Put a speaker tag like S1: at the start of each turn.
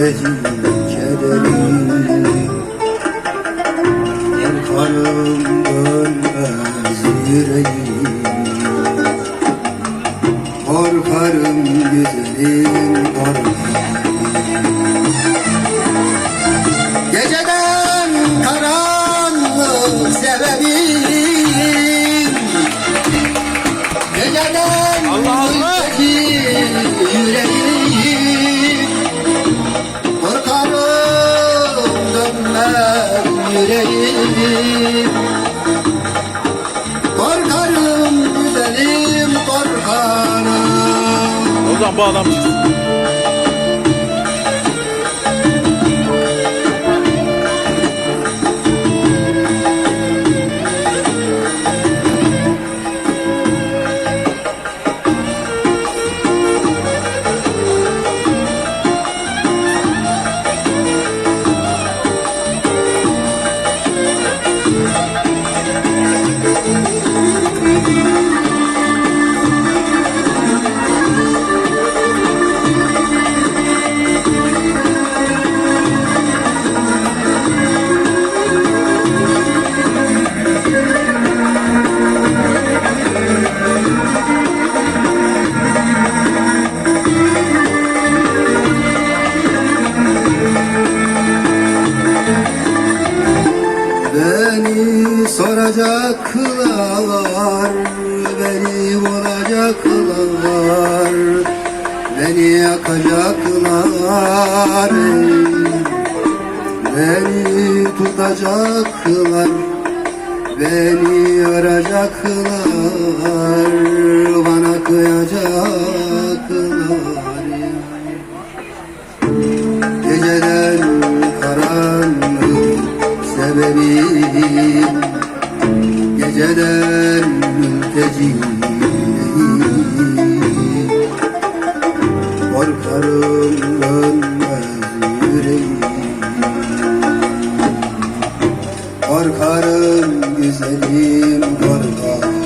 S1: mülteci kederim Korkarım dönmez yüreğim Korkarım güzelim korkarım Geceden karanlık sebebim Geceden
S2: Allah Allah!
S1: yüreğim yüreğim Korkarım güzelim korkarım
S2: O zaman
S1: soracaklar, beni vuracaklar, beni yakacaklar, beni tutacaklar, beni yaracaklar, bana kıyacaklar. Geceden karanlık sebebim Geceden mülteci Korkarım dönmez yüreğim Korkarım güzelim korkarım